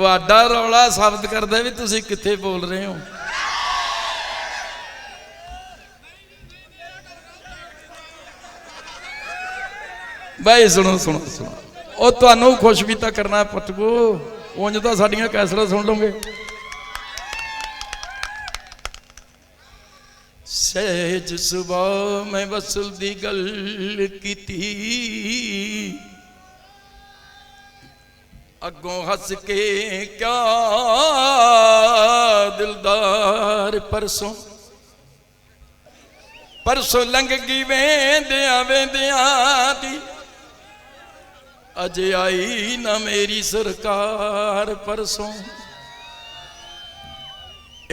ਤੁਹਾਡਾ ਰੌਲਾ ਸਾਬਤ ਕਰਦਾ ਵੀ ਤੁਸੀਂ ਕਿੱਥੇ ਬੋਲ ਰਹੇ ਹੋ। ਬਾਈ ਸੁਣੋ ਸੁਣੋ ਸੁਣੋ। ਉਹ ਤੁਹਾਨੂੰ ਖੁਸ਼ ਵੀ ਤਾਂ ਕਰਨਾ ਪਟਕੋ ਉਂਝ ਤਾਂ ਸਾਡੀਆਂ ਕੈਸਰਾਂ ਸੁਣ ਲਓਗੇ। ਸਹਿਜ ਸੁਭਾਅ ਮੈਂ ਵਸਲ ਦੀ ਗੱਲ ਕੀਤੀ। ਅੱਗੋਂ ਹੱਸ ਕੇ ਕਿਆ ਦਿਲਦਾਰ ਪਰਸੋਂ? ਪਰਸੋਂ ਲੰਘ ਗਈ ਵੇਂਦਿਆਂ ਵੇਂਦਿਆਂ ਦੀ। ਅਜੇ ਆਈ ਨਾ ਮੇਰੀ ਸਰਕਾਰ ਪਰਸੋਂ।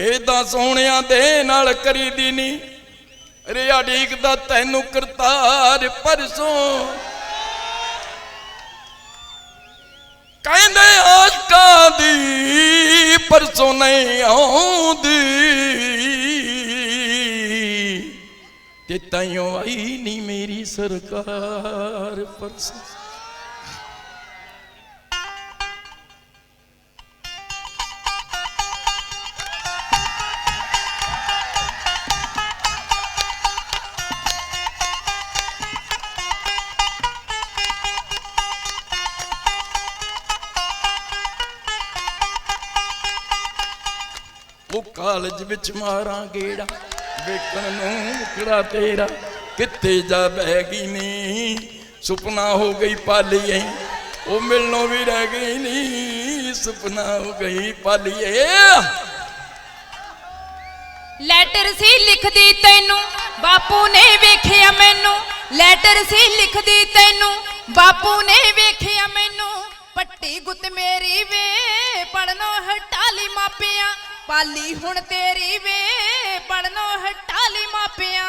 ਏਦਾਂ ਸੋਹਣਿਆਂ ਦੇ ਨਾਲ ਕਰੀਦੀ ਨਹੀਂ ਰਿਆ ਢੀਕਦਾ ਤੈਨੂੰ ਕਰਤਾਰ ਪਰਸੋਂ। ਕਹਿੰਦੇ ਆਸ਼ਕਾਂ ਦੀ ਪਰਸੋਂ ਨਹੀਂ ਆਉਂਦੀ। ਤੇ ਤਾਈਓ ਆਈ ਨਹੀਂ ਮੇਰੀ ਸਰਕਾਰ ਪਰਸੋਂ ਉਹ ਕਾਲਜ ਵਿੱਚ ਮਾਰਾਂ ਗੇੜਾ, ਵੇਖਣ ਨੂੰ ਮੁਕੜਾ ਤੇਰਾ, ਕਿੱਥੇ ਜਾ ਬਹਿ ਗਈ ਨੀ? ਸੁਪਨਾ ਹੋ ਗਈ ਪਾਲੀਏ, ਉਹ ਮਿਲਣੋਂ ਵੀ ਰਹਿ ਗਈ ਨੀ। ਸੁਪਨਾ ਹੋ ਗਈ ਪਾਲੀਏ। ਲੈਟਰ ਸੀ ਲਿਖਦੀ ਤੈਨੂੰ, ਬਾਪੂ ਨੇ ਵੇਖਿਆ ਮੈਨੂੰ। ਲੈਟਰ ਸੀ ਲਿਖਦੀ ਤੈਨੂੰ, ਬਾਪੂ ਨੇ ਵੇਖਿਆ ਮੈਨੂੰ। ਪੱਟੀ ਗੁੱਤ ਮੇਰੀ ਵੇ, ਪੜਨੋਂ ਹਟਾ ਮਾਪਿਆਂ। ਪਾਲੀ ਹੁਣ ਤੇਰੀ ਵੇ ਪੜਨੋਂ ਹਟਾ ਮਾਪਿਆਂ।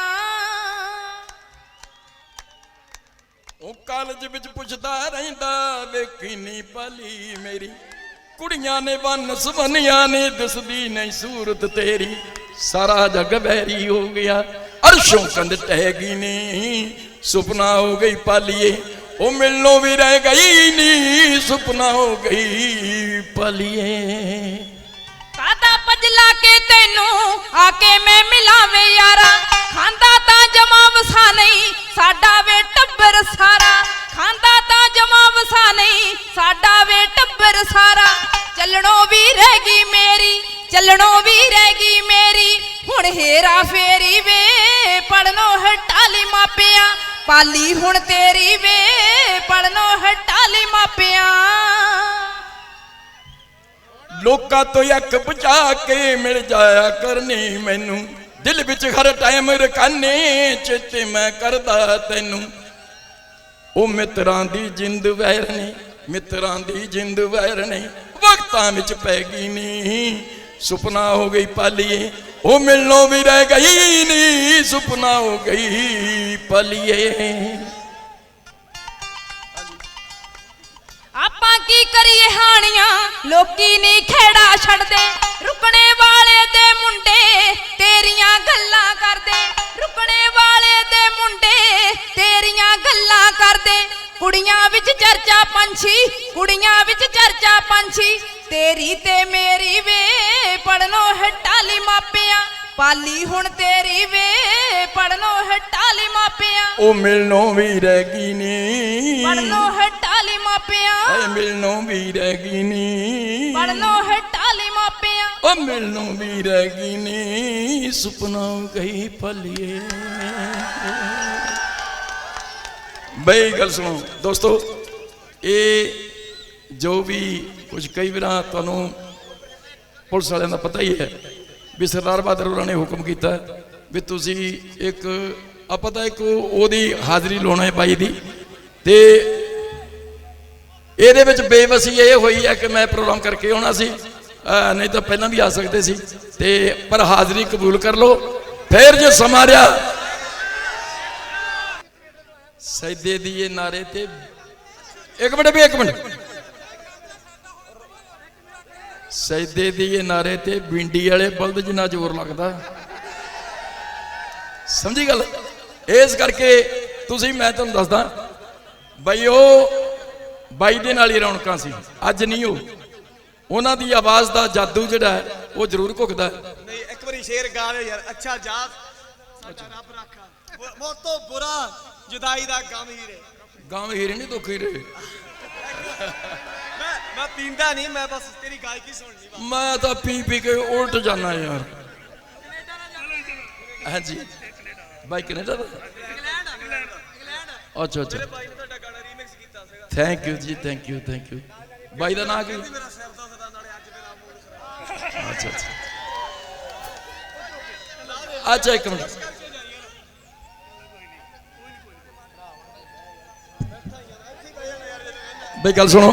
ਉਹ ਕਾਲਜ ਵਿੱਚ ਪੁੱਛਦਾ ਰਹਿੰਦਾ ਵੇਖੀ ਨੀ ਪਾਲੀ ਮੇਰੀ। ਕੁੜੀਆਂ ਨੇ ਵੰਨ ਸਵੰਨੀਆਂ ਨੇ ਦਿਸਦੀ ਨਹੀਂ ਸੂਰਤ ਤੇਰੀ। ਸਾਰਾ ਜਗ ਬਹਿਰੀ ਹੋ ਗਿਆ, ਅਰਸ਼ੋਂ ਕੰਧ ਟਹਿ ਗਈ ਨੀ। ਸੁਪਨਾ ਹੋ ਗਈ ਪਾਲੀਏ, ਉਹ ਮਿਲਣੋਂ ਵੀ ਰਹਿ ਗਈ ਨੀ। ਸੁਪਨਾ ਹੋ ਗਈ ਪਾਲੀਏ। ਕੇ ਤੈਨੂੰ ਆ ਕੇ ਮੈਂ ਮਿਲਾਵੇ ਯਾਰਾ। ਖਾਂਦਾ ਤਾਂ ਜਮਾ ਵਸਾ ਨਹੀਂ, ਸਾਡਾ ਵੇ ਟੱਬਰ ਸਾਰਾ। ਖਾਂਦਾ ਤਾਂ ਜਮਾ ਵਸਾ ਨਹੀਂ, ਸਾਡਾ ਵੇ ਟੱਬਰ ਸਾਰਾ। ਚੱਲਣੋਂ ਵੀ ਰਹਿ ਗਈ ਮੇਰੀ, ਚੱਲਣੋ ਵੀ ਰਹਿ ਗਈ ਮੇਰੀ। ਹੁਣ ਹੇਰਾ ਫੇਰੀ ਵੇ, ਪੜਨੋਂ ਹਟਾਲੀ ਮਾਪਿਆਂ। ਪਾਲੀ ਹੁਣ ਤੇਰੀ ਵੇ, ਪੜਨੋਂ ਹਟਾਲੀ ਮਾਪਿਆਂ। ਲੋਕਾਂ ਤੋਂ ਅੱਖ ਬਚਾ ਕੇ ਮਿਲ ਜਾਇਆ ਕਰਨੀ ਮੈਨੂੰ। ਦਿਲ ਵਿੱਚ ਹਰ ਟਾਈਮ ਰਕਾਨੇ ਚੇਤੇ ਮੈਂ ਕਰਦਾ ਤੈਨੂੰ। ਉਹ ਮਿੱਤਰਾਂ ਦੀ ਜਿੰਦ ਵੈਰ ਨੇ, ਮਿੱਤਰਾਂ ਦੀ ਜਿੰਦ ਵੈਰ ਨੇ, ਵਕਤਾਂ ਵਿੱਚ ਪੈ ਗਈ ਨੀ। ਸੁਪਨਾ ਹੋ ਗਈ ਪਾਲੀਏ, ਉਹ ਮਿਲਣੋਂ ਵੀ ਰਹਿ ਗਈ ਨੀ। ਸੁਪਨਾ ਹੋ ਗਈ ਪਾਲੀਏ। ਆਪਾਂ ਕੀ ਕਰੀਏ? ਲੋਕੀ ਨਹੀਂ ਖੇੜਾ ਛੱਡਦੇ। ਰੁਕਣੇ ਵਾਲੇ ਦੇ ਮੁੰਡੇ ਤੇਰੀਆਂ ਗੱਲਾਂ ਕਰਦੇ। ਰੁਕਣੇ ਵਾਲੇ ਦੇ ਮੁੰਡੇ ਤੇਰੀਆਂ ਗੱਲਾਂ ਕਰਦੇ। ਕੁੜੀਆਂ ਵਿੱਚ ਚਰਚਾ ਪੰਛੀ ਕੁੜੀਆਂ ਵਿੱਚ ਚਰਚਾ ਪੰਛੀ। ਤੇਰੀ ਤੇ ਮੇਰੀ ਵੇ ਪੜਨੋਂ ਹਟਾ ਲਈ ਮਾਪਿਆਂ। ਪਾਲੀ ਹੁਣ ਤੇਰੀ ਵੇ ਪੜਨੋਂ ਹਟਾ ਲਈ ਮਾਪਿਆਂ। ਉਹ ਮਿਲਣੋਂ ਵੀ ਰਹਿ ਗਈ ਨੀ। ਪੜਨੋਂ ਹਟਾ ਲਈ ਮਾਪਿਆਂ। ਏ ਮਿਲਣੋਂ ਵੀ ਰਹਿ ਗਈ ਨੀ। ਪੜਨੋਂ ਹਟਾ ਲਈ ਮਾਪਿਆਂ। ਉਹ ਮਿਲਣੋਂ ਵੀ ਰਹਿ ਗਈ ਨੀ। ਸੁਪਨਾ ਗਈ ਪਲੀਏ ਬਈ ਗੱਲ ਸੁਣੋ ਦੋਸਤੋ ਇਹ ਜੋ ਵੀ ਕੁਝ ਕਈ ਵਾਰ ਤੁਹਾਨੂੰ ਪੁਲਿਸ ਵਾਲਿਆਂ ਦਾ ਪਤਾ ਹੀ ਹੈ ਵੀ ਸਰਦਾਰ ਬਹਾਦਰ ਹੋਰਾਂ ਨੇ ਹੁਕਮ ਕੀਤਾ ਵੀ ਤੁਸੀਂ ਇੱਕ ਆਪਾਂ ਤਾਂ ਇੱਕ ਉਹਦੀ ਹਾਜ਼ਰੀ ਲਾਉਣਾ ਹੈ ਬਾਈ ਦੀ। ਤੇ ਇਹਦੇ ਵਿੱਚ ਬੇਵਸੀ ਇਹ ਹੋਈ ਹੈ ਕਿ ਮੈਂ ਪ੍ਰੋਗਰਾਮ ਕਰਕੇ ਆਉਣਾ ਸੀ। ਨਹੀਂ ਤਾਂ ਪਹਿਲਾਂ ਵੀ ਆ ਸਕਦੇ ਸੀ। ਤੇ ਪਰ ਹਾਜ਼ਰੀ ਕਬੂਲ ਕਰ ਲਓ। ਫਿਰ ਜੇ ਸਮਾਂ ਰਿਹਾ ਸੈਦੇ ਦੀ ਇਹ ਨਾਰੇ ਤੇ। ਇੱਕ ਮਿੰਟ ਵੀ, ਇੱਕ ਮਿੰਟ। ਸੈਦੇ ਦੀ ਇਹ ਨਾਰੇ ਤੇ, ਬਿੰਡੀ ਵਾਲੇ ਬਲਦ ਜਿੰਨਾ ਜ਼ੋਰ ਲੱਗਦਾ। ਸਮਝੀ ਗੱਲ? ਇਸ ਕਰਕੇ ਤੁਸੀਂ, ਮੈਂ ਤੁਹਾਨੂੰ ਦੱਸਦਾ, ਬਈ ਉਹ ਬਾਈ ਦੇ ਨਾਲ ਹੀ ਰੌਣਕਾਂ ਸੀ। ਅੱਜ ਨਹੀਂ ਉਹ। ਉਹਨਾਂ ਦੀ ਆਵਾਜ਼ ਦਾ ਜਾਦੂ ਜਿਹੜਾ ਹੈ ਉਹ ਜ਼ਰੂਰ ਘੁਕਦਾ ਹੈ। ਨਹੀਂ ਇੱਕ ਵਾਰੀ ਸ਼ੇਰ ਗਾ ਲਿਓ ਯਾਰ। ਅੱਛਾ ਜਾ ਸਾਡਾ ਰੱਬ ਰਾਖਾ। ਮੌਤ ਤੋਂ ਬੁਰਾ ਜੁਦਾਈ ਦਾ ਗਮ ਹੀ ਰੇ ਗਾਂ ਹੀਰੇ ਨਹੀਂ ਦੁੱਖ ਹੀਰੇ। ਮੈਂ ਮੈਂ ਪੀਂਦਾ ਨਹੀਂ ਮੈਂ ਬਸ ਤੇਰੀ ਗਾਇਕੀ ਸੁਣਨੀ ਵਾ ਮੈਂ ਤਾਂ ਪੀ ਪੀ ਕੇ ਉਲਟ ਜਾਣਾ ਯਾਰ। ਹਾਂਜੀ। ਬਾਈ ਕੈਨੇਡਾ ਦਾ? ਇੰਗਲੈਂਡ ਇੰਗਲੈਂਡ ਅੱਛਾ ਅੱਛਾ ਬਾਈ ਨੇ ਤੁਹਾਡਾ ਗਾਣਾ ਰੀਮਿਕਸ ਕੀਤਾ ਸੀਗਾ ਥੈਂਕ ਯੂ ਜੀ ਥੈਂਕ ਯੂ ਥੈਂਕ ਯੂ ਬਾਈ ਦਾ ਨਾਂ ਕੀ ਅੱਛਾ ਅੱਛਾ। ਇੱਕ ਮਿੰਟ। ਬਈ ਗੱਲ ਸੁਣੋ।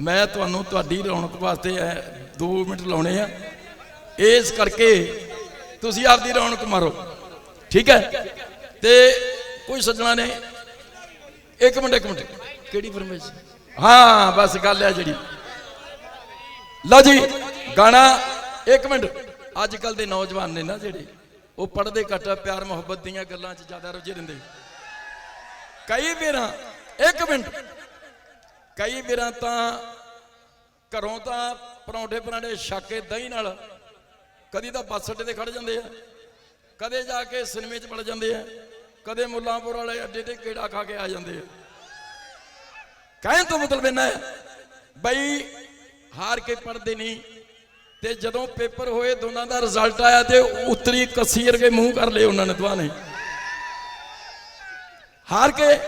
ਮੈਂ ਤੁਹਾਨੂੰ ਤੁਹਾਡੀ ਰੌਣਕ ਵਾਸਤੇ 2 ਮਿੰਟ ਲਾਉਣੇ ਆ। ਇਸ ਕਰਕੇ ਤੁਸੀਂ ਆਪਦੀ ਰੌਣਕ ਮਾਰੋ। ਠੀਕ ਹੈ? ਤੇ ਕੋਈ ਸੱਜਣਾ ਨੇ ਇੱਕ ਮਿੰਟ ਇੱਕ ਮਿੰਟ। ਕਿਹੜੀ ਫਰਮਾਇਸ਼ ਹਾਂ ਬਸ ਗੱਲ ਹੈ ਜਿਹੜੀ। ਲਓ ਜੀ ਗਾਣਾ ਇੱਕ ਮਿੰਟ। ਅੱਜ ਕੱਲ ਦੇ ਨੌਜਵਾਨ ਨੇ ਨਾ ਜਿਹੜੇ ਉਹ ਪੜਦੇ ਘੱਟ ਪਿਆਰ ਮੁਹੱਬਤ ਦੀਆਂ ਗੱਲਾਂ 'ਚ ਜ਼ਿਆਦਾ ਰੁੱਝੇ ਰਹਿੰਦੇ। ਕਈ ਵਾਰਾਂ ਇੱਕ ਮਿੰਟ। ਕਈ ਵਾਰਾਂ ਤਾਂ ਘਰੋਂ ਤਾਂ ਪਰੌਂਠੇ ਪਰਾਂਠੇ ਛੱਕ ਦਹੀਂ ਨਾਲ ਕਦੀ ਤਾਂ ਬੱਸ ਅੱਡੇ ਤੇ ਖੜ ਜਾਂਦੇ ਆ ਕਦੇ ਜਾ ਕੇ ਸਿਨੇਮੇ 'ਚ ਵੜ ਜਾਂਦੇ ਆ। ਕਦੇ ਮੁੱਲਾਂਪੁਰ ਵਾਲੇ ਅੱਡੇ ਤੇ ਕਿਹੜਾ ਖਾ ਕੇ ਆ ਜਾਂਦੇ ਆ? ਕਹਿਣ ਤੋਂ ਮਤਲਬ ਇਹਨਾਂ ਹੈ, ਬਈ ਹਾਰ ਕੇ ਪੜਦੇ ਨਹੀਂ ਤੇ ਜਦੋਂ ਪੇਪਰ ਹੋਏ ਦੋਨਾਂ ਦਾ ਰਿਜ਼ਲਟ ਆਇਆ ਤੇ ਉਤਰੀ ਕਸੀਰ ਵਰਗੇ ਮੂੰਹ ਕਰ ਲਏ ਉਹਨਾਂ ਨੇ, ਦੋਵਾਂ ਨੇ। ਹਾਰ ਕੇ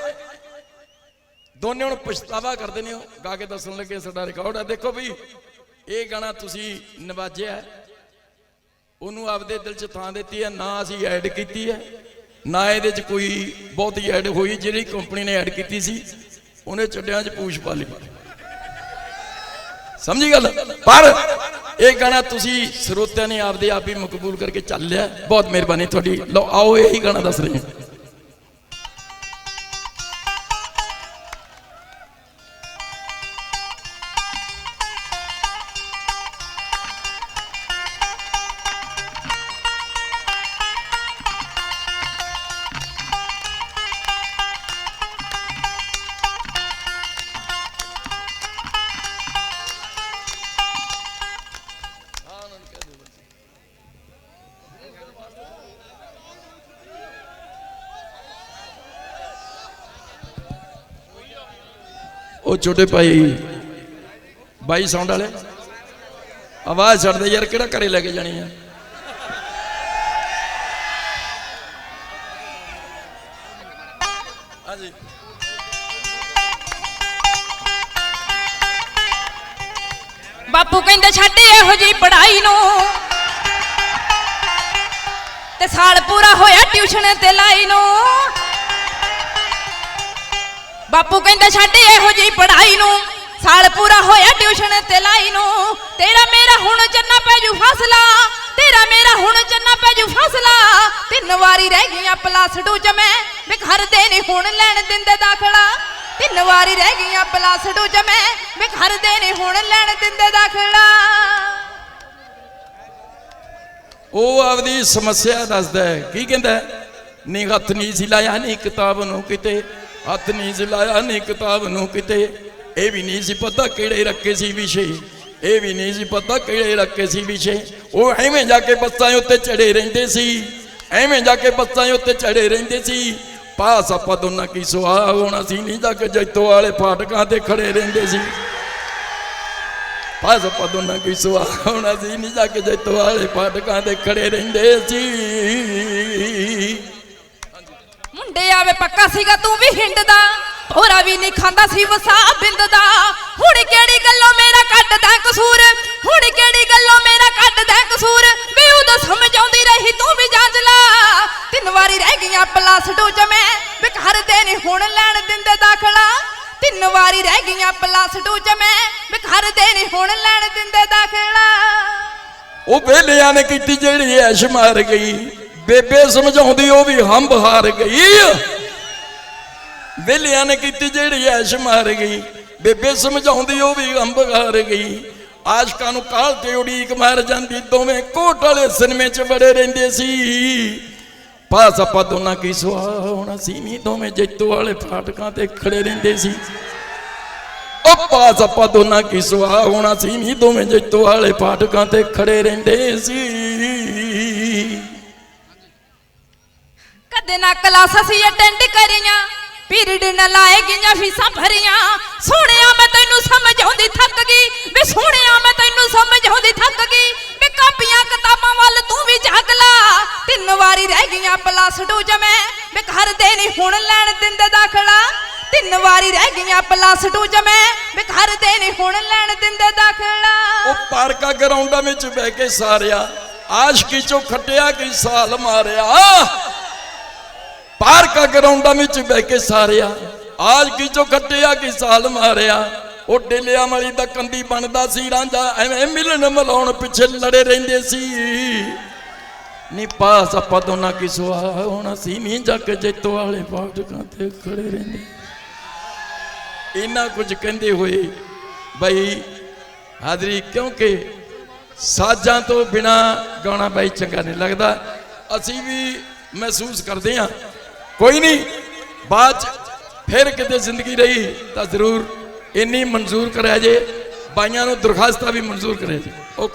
ਦੋਨੇ ਹੁਣ ਪਛਤਾਵਾ ਕਰਦੇ ਨੇ ਉਹ, ਗਾ ਕੇ ਦੱਸਣ ਲੱਗੇ ਸਾਡਾ ਰਿਕਾਰਡ ਹੈ ਦੇਖੋ ਵੀ ਇਹ ਗਾਣਾ ਤੁਸੀਂ ਨਵਾਜਿਆ ਉਹਨੂੰ ਆਪਦੇ ਦਿਲ 'ਚ ਥਾਂ ਦਿੱਤੀ ਹੈ, ਨਾ ਅਸੀਂ ਐਡ ਕੀਤੀ ਹੈ। ਨਾ ਇਹਦੇ 'ਚ ਕੋਈ ਬਹੁਤੀ ਐਡ ਹੋਈ ਜਿਹੜੀ ਕੰਪਨੀ ਨੇ ਐਡ ਕੀਤੀ ਸੀ, ਉਹਨੇ ਚੱਡਿਆਂ 'ਚ ਪੂਛ ਪਾ ਲਈ। ਸਮਝੀ ਗੱਲ? ਪਰ ਇਹ ਗਾਣਾ ਤੁਸੀਂ ਸਰੋਤਿਆਂ ਨੇ ਆਪਦੇ ਆਪ ਹੀ ਮਕਬੂਲ ਕਰਕੇ ਚੱਲ ਲਿਆ। ਬਹੁਤ ਮਿਹਰਬਾਨੀ ਤੁਹਾਡੀ। ਲਓ, ਆਓ, ਇਹੀ ਗਾਣਾ ਦੱਸ ਰਹੇ ਹਾਂ। ਉਹ ਛੋਟੇ ਭਾਈ, ਬਾਈ ਸਾਊਂਡ ਵਾਲੇ। ਆਵਾਜ਼ ਛੱਡਦੇ ਯਾਰ, ਕਿਹੜਾ ਘਰੇ ਲੈ ਕੇ ਜਾਣੀ ਆ? ਹਾਂਜੀ। ਬਾਪੂ ਕਹਿੰਦਾ, ਛੱਡ ਇਹੋ ਜੀ ਪੜਾਈ ਨੂੰ। ਤੇ ਸਾਲ ਪੂਰਾ ਹੋਇਆ ਟਿਊਸ਼ਨ ਤੇ ਲਾਈ ਨੂੰ। ਬਾਪੂ ਕਹਿੰਦਾ ਛੱਡ ਇਹੋ ਜਿਹੀ ਪੜਾਈ ਨੂੰ। ਸਾਲ ਪੂਰਾ ਹੋਇਆ ਟਿਊਸ਼ਨ ਤੇ ਲਾਈ ਨੂੰ। ਤੇਰਾ ਮੇਰਾ ਹੁਣ ਚੰਨਾ ਪੈ ਜੂ ਫਸਲਾ। ਤੇਰਾ ਮੇਰਾ ਹੁਣ ਚੰਨਾ ਪੈ ਜੂ ਫਸਲਾ। ਤਿੰਨ ਵਾਰੀ ਰਹਿ ਗਈਆਂ ਪਲੱਸ 2 ਚ ਮੈਂ। ਵੀ ਘਰ ਦੇ ਨਹੀਂ ਹੁਣ ਲੈਣ ਦਿੰਦੇ ਦਾਖਲਾ। ਤਿੰਨ ਵਾਰੀ ਰਹਿ ਗਈਆਂ ਪਲੱਸ 2 ਚ ਮੈਂ। ਵੀ ਘਰ ਦੇ ਨਹੀਂ ਹੁਣ ਲੈਣ ਦਿੰਦੇ ਦਾਖਲਾ। ਉਹ ਆਪਦੀ ਸਮੱਸਿਆ ਦੱਸਦਾ ਹੈ। ਕੀ ਕਹਿੰਦਾ ਹੈ? ਨੀ ਹੱਥ ਨਹੀਂ ਸੀ ਲਾਇਆ, ਨੀ ਕਿਤਾਬ ਨੂੰ ਕਿਤੇ। ਹੱਥ ਨਹੀਂ ਸੀ ਲਾਇਆ ਨੀ ਕਿਤਾਬ ਨੂੰ ਕਿਤੇ। ਇਹ ਵੀ ਨਹੀਂ ਸੀ ਪਤਾ ਕਿਹੜੇ ਰੱਖੇ ਸੀ ਵਿਸ਼ੇ। ਇਹ ਵੀ ਨਹੀਂ ਸੀ ਪਤਾ ਕਿਹੜੇ ਰੱਖੇ ਸੀ ਵਿਸ਼ੇ। ਉਹ ਐਵੇਂ ਜਾ ਕੇ ਬੱਸਾਂ ਉੱਤੇ ਚੜੇ ਰਹਿੰਦੇ ਸੀ। ਐਵੇਂ ਜਾ ਕੇ ਬੱਸਾਂ ਉੱਤੇ ਚੜੇ ਰਹਿੰਦੇ ਸੀ। ਪਾਸ ਆਪਾਂ ਦੋਨਾਂ ਕੀ ਸੁਆਹ ਹੋਣਾ ਸੀ ਨਹੀਂ ਜਾ ਕੇ ਜੈਤੋ ਵਾਲੇ ਫਾਟਕਾਂ ਤੇ ਖੜੇ ਰਹਿੰਦੇ ਸੀ। ਪਾਸ ਆਪਾਂ ਦੋਨਾਂ ਕੀ ਸੁਆਹ ਹੋਣਾ ਸੀ ਨਹੀਂ ਜਾ ਕੇ ਜੈਤੋ ਵਾਲੇ ਫਾਟਕਾਂ ਤੇ ਖੜੇ ਰਹਿੰਦੇ ਸੀ। ਮੁੰਡੇ ਆਵੇ ਪੱਕਾ ਸੀਗਾ, ਤੂੰ ਵੀ ਹੋਰਾ ਨਹੀਂ ਖਾਂਦਾ ਸੀ ਵਸਾ ਬਿੰਦ ਦਾ। ਹੁਣ ਕਿਹੜੀ ਗੱਲੋਂ ਮੇਰਾ ਕੱਢਦਾ ਕਸੂਰ? ਹੁਣ ਕਿਹੜੀ ਗੱਲੋਂ ਮੇਰਾ ਕੱਢਦਾ ਕਸੂਰ? ਵੀ ਉਦੋਂ ਸਮਝਾਉਂਦੀ ਰਹੀ ਤੂੰ ਵੀ ਜਾਂਚ ਲਾ ਤਿੰਨ ਵਾਰੀ ਰਹਿ ਗਈਆਂ ਪਲੱਸ ਟੂ ਚ ਮੈਂ। ਵੀ ਘਰ ਨਹੀਂ ਹੁਣ ਲੈਣ ਦਿੰਦੇ ਦਾਖਲਾ। ਤਿੰਨ ਵਾਰੀ ਰਹਿ ਗਈਆਂ ਪਲੱਸ 2 ਚ ਮੈਂ। ਵੀ ਘਰ ਨਹੀਂ ਹੁਣ ਲੈਣ ਦਿੰਦੇ ਦਾਖਲਾ। ਉਹ ਵੇਲਿਆਂ ਨੇ ਕੀਤੀ ਜਿਹੜੀ ਐਸ਼ ਮਾਰ ਗਈ। ਬੇਬੇ ਸਮਝਾਉਂਦੀ ਉਹ ਵੀ ਹੰਬ ਹਾਰ ਗਈ। ਵੇਲਿਆਂ ਨੇ ਕੀਤੀ ਜਿਹੜੀ ਐਸ਼ ਮਾਰ ਗਈ। ਬੇਬੇ ਸਮਝਾਉਂਦੀ ਉਹ ਵੀ ਹੰਬ ਹਾਰ ਗਈ। ਆਸ਼ਕਾਂ ਨੂੰ ਕਾਲ ਤੇ ਉਡੀਕ ਮਾਰ ਜਾਂਦੀ, ਦੋਵੇਂ ਕੋਟ ਵਾਲੇ ਸਿਨੇਮੇ 'ਚ ਬੜੇ ਰਹਿੰਦੇ ਸੀ। ਪਾਸ ਆਪਾਂ ਦੋਨਾਂ ਕੀ ਸੁਆਹ ਹੋਣਾ ਸੀ, ਨਹੀਂ ਦੋਵੇਂ ਜੈਤੋ ਵਾਲੇ ਫਾਟਕਾਂ ਤੇ ਖੜੇ ਰਹਿੰਦੇ ਸੀ। ਉਹ ਪਾਸ ਆਪਾਂ ਦੋਨਾਂ ਕੀ ਸੁਆਹ ਹੋਣਾ ਸੀ, ਨਹੀਂ ਦੋਵੇਂ ਜੈਤੋ ਵਾਲੇ ਫਾਟਕਾਂ ਤੇ ਖੜੇ ਰਹਿੰਦੇ ਸੀ। ਕਦੇ ਨਾ ਕਲਾਸਾਂ ਸੀ ਅਟੈਂਡ ਕਰੀਆਂ। ਪੀਰੀਅਡ ਨਾ ਲਾਏ ਗਈਆਂ ਫੀਸਾਂ ਭਰੀਆਂ। ਸੋਹਣਿਆ, ਮੈਂ ਤੈਨੂੰ ਸਮਝਾਉਂਦੀ ਥੱਕ ਗਈ। ਵੇ ਸੋਹਣਿਆ, ਮੈਂ ਤੈਨੂੰ ਸਮਝਾਉਂਦੀ ਥੱਕ ਗਈ। ਵੇ ਕਾਪੀਆਂ ਕਿਤਾਬਾਂ ਵੱਲ ਤੂੰ ਵੀ ਝਾਕ ਲਾ। ਤਿੰਨ ਵਾਰੀ ਰਹਿ ਗਈਆਂ ਪਲੱਸ 2 ਜਮੈ। ਵੇ ਘਰ ਦੇ ਨਹੀਂ ਹੁਣ ਲੈਣ ਦਿੰਦੇ ਦਾਖਲਾ। ਤਿੰਨ ਵਾਰੀ ਰਹਿ ਗਈਆਂ ਪਲੱਸ 2 ਜਮੈ। ਵੇ ਘਰ ਦੇ ਨਹੀਂ ਹੁਣ ਲੈਣ ਦਿੰਦੇ ਦਾਖਲਾ। ਉਹ ਪਾਰਕਾ ਗਰਾਊਂਡਾਂ ਵਿੱਚ ਬਹਿ ਕੇ ਸਾਰਿਆ, ਆਸ਼ਕੀ ਚੋਂ ਖੱਟਿਆ ਕੀ ਸਾਲ ਮਾਰਿਆ। ਪਾਰਕਾ ਗਰਾਊਂਡਾਂ ਵਿੱਚ ਬਹਿ ਕੇ ਸਾਰਿਆ ਆਸ਼ਕੀ ਚੋਂ ਖੱਟਿਆ, ਕੀ ਸਾਲ ਮਾਰਿਆ। ਉਹ ਡੇਲਿਆਂ ਵਾਲੀ ਦਾ ਕੰਦੀ ਬਣਦਾ ਸੀ, ਰਾਂਝਾ ਐਵੇਂ ਮਿਲਣ ਮਲਾਉਣ ਪਿੱਛੇ ਲੜੇ ਰਹਿੰਦੇ ਸੀ। ਨੀ ਪਾਸ ਆਪਾਂ ਦੋਨਾਂ ਕੀ ਸੁਆਹ ਹੋਣਾ ਸੀ ਨਹੀਂ ਜੱਗ ਜੈਤੋ ਵਾਲੇ ਫਾਟਕਾਂ ਤੇ ਖੜੇ ਰਹਿੰਦੇ। ਇੰਨਾ ਕੁਝ ਕਹਿੰਦੇ ਹੋਏ ਬਈ ਹਾਜ਼ਰੀ, ਕਿਉਂਕਿ ਸਾਜ਼ਾਂ ਤੋਂ ਬਿਨਾ ਗਾਉਣਾ ਬਾਈ ਚੰਗਾ ਨਹੀਂ ਲੱਗਦਾ। ਅਸੀਂ ਵੀ ਮਹਿਸੂਸ ਕਰਦੇ ਹਾਂ ਕੋਈ ਨਹੀਂ। ਬਾਅਦ 'ਚ ਫਿਰ ਕਿਤੇ ਜ਼ਿੰਦਗੀ ਰਹੀ ਤਾਂ ਜ਼ਰੂਰ ਇੰਨੀ ਮਨਜ਼ੂਰ ਕਰਿਆ ਜੇ, ਬਾਈਆਂ ਨੂੰ ਦਰਖਾਸਤਾਂ ਵੀ ਮਨਜ਼ੂਰ ਕਰਿਆ ਜੇ। ਓਕੇ।